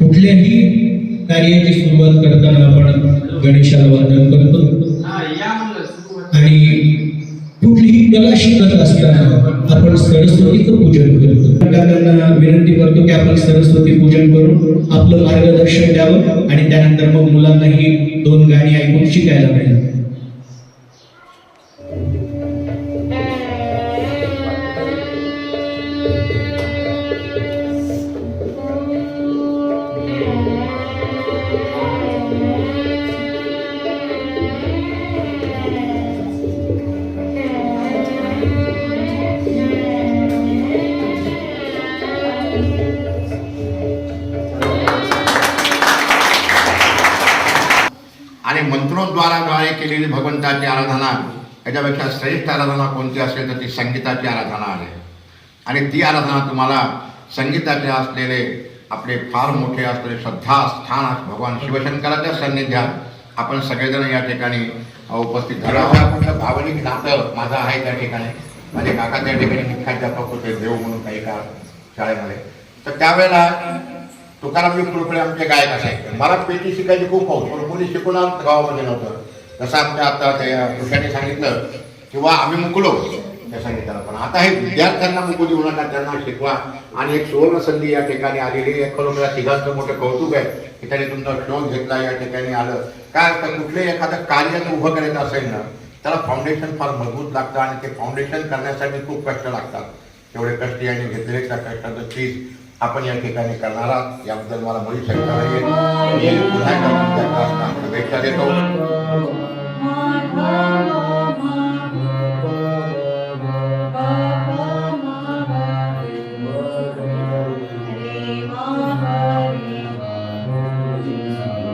कुठल्याही कार्याची सुरुवात करताना आपण गणेशाला वंदन करतो. आणि कुठलीही कला शिकत असताना आपण सरस्वतीचं पूजन करतो. त्यांना विनंती करतो की आपण सरस्वती पूजन करून आपलं मार्गदर्शन द्यावं आणि त्यानंतर मग मुलांनाही दोन गाणी ऐकून शिकायला मिळेल. आणि मंत्रोद्वाराद्वारे केलेली भगवंताची आराधना याच्यापेक्षा श्रेष्ठ आराधना कोणती असेल तर ती संगीताची आराधना आहे. आणि ती आराधना तुम्हाला संगीताचे असलेले आपले फार मोठे असलेले श्रद्धा स्थान भगवान शिवशंकराच्या सान्निध्यात आपण सगळेजण या ठिकाणी उपस्थित झालो भावनिक नातं माझं आहे त्या ठिकाणी. माझे काका त्या ठिकाणी मुख्याध्यापक होते देव म्हणून काही काळ शाळेमध्ये. तर त्यावेळेला तुकाराम फुलफुले आमचे गायक असायचे मला पेटी शिकायची खूप पाऊस पण कोणी शिकवणार गावामध्ये नव्हतं. जसं आमच्या आता त्या पुरुषांनी सांगितलं किंवा आम्ही मुकलो त्या सांगितलं. पण आता हे विद्यार्थ्यांना मुकू देऊ नका त्यांना शिकवा. आणि एक सुवर्ण संधी या ठिकाणी आलेली आहे. खरं मला तिघांचं मोठं कौतुक आहे की त्यांनी तुमचा शोध घेतला या ठिकाणी आलं. काय असतं कुठलंही एखादं कार्य जर उभं करायचं असेल ना त्याला फाउंडेशन फार मजबूत लागतं आणि ते फाउंडेशन करण्यासाठी खूप कष्ट लागतात. तेवढे कष्ट यांनी घेतलेले त्या कष्टाचं चीज आपण या ठिकाणी करणार आहात. याबद्दल मला मुळी शंका नाही पुन्हा एकदा तुमच्या शुभेच्छा देतो.